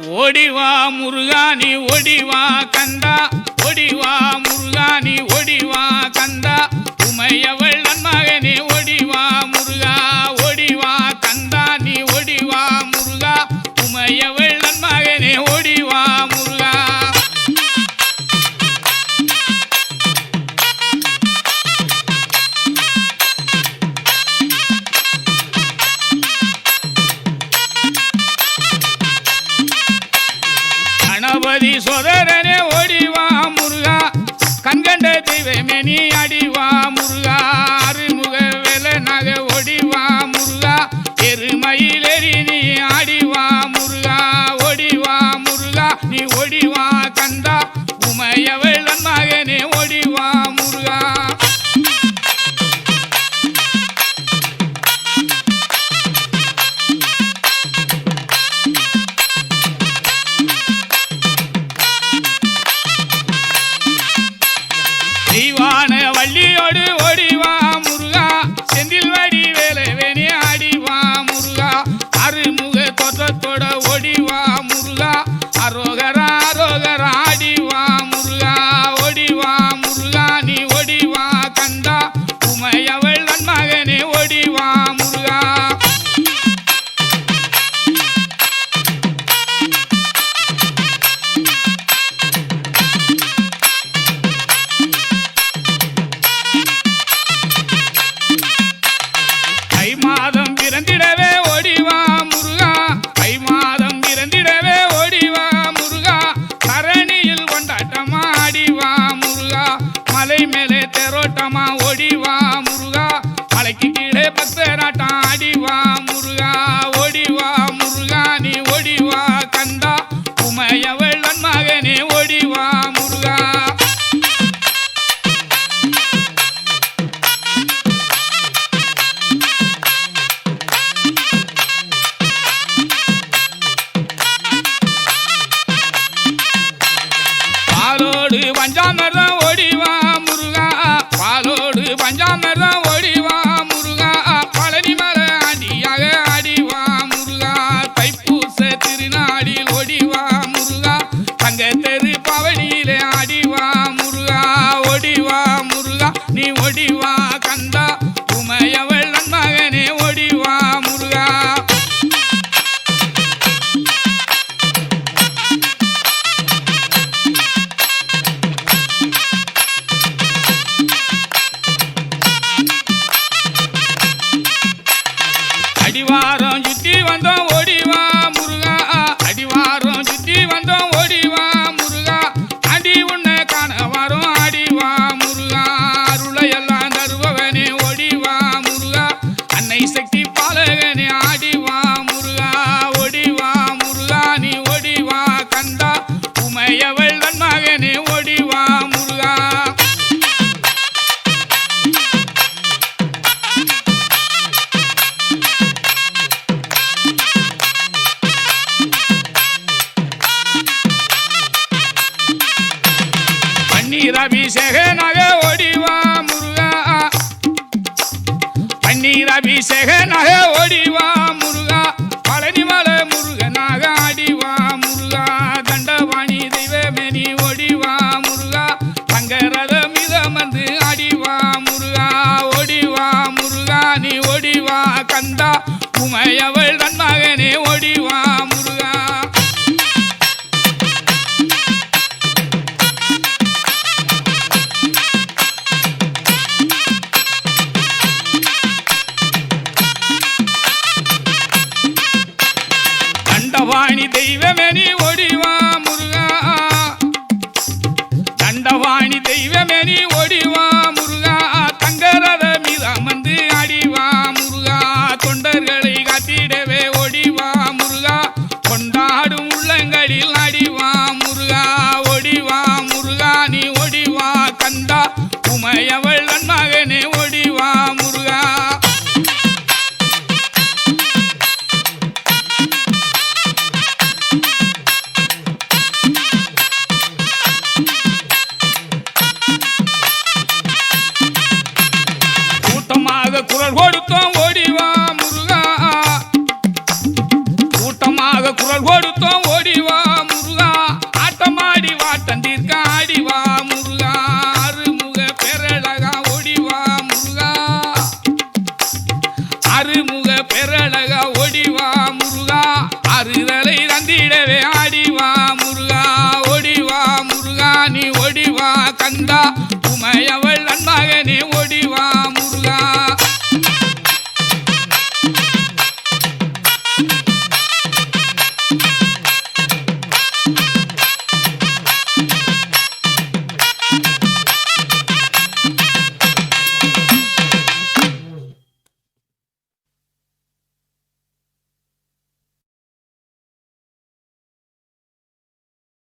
ஓடிவா முருகானி ஓடிவா கந்தா. ஓடிவா முருகானி ஓடிவா கந்தா. உமையவ கணபதி சொதரனே ஓடிவா முருகா. கண்கண்ட தெய்வமெனி அடிவா முருகா. அருமுக வேல நகை ஓடிவா முருகா. எருமயிலெறி நீ ஆடிவா முருகா. ஓடிவா முருகா. நீ ஓடிவா கந்தா. உமையவ மலை மேலே தெரோட்டமா ஓடிவா முருகா. மலைக்கு கீழே பக்தராட்டம் ஆடிவா முருகா. ஓடிவா முருகா நீ mandam Sabe, Serena தண்டவாணி தெய்வமெனி ஒடிவா முருகா. தண்டவாணி தெய்வமெனி ஒடிவா குரல் கொடுத்தோம் ஓடிவா முருகா. கூட்டமாக குரல் கொடுத்தோம் ஓடிவா முருகா. ஆட்டமாடி வா தண்டிற்க ஆடிவா முருகா. அருமுக பெரழகா ஓடிவா முருகா. அருமுக பெரழகா ஓடிவா முருகா. அருதலை தந்திடவே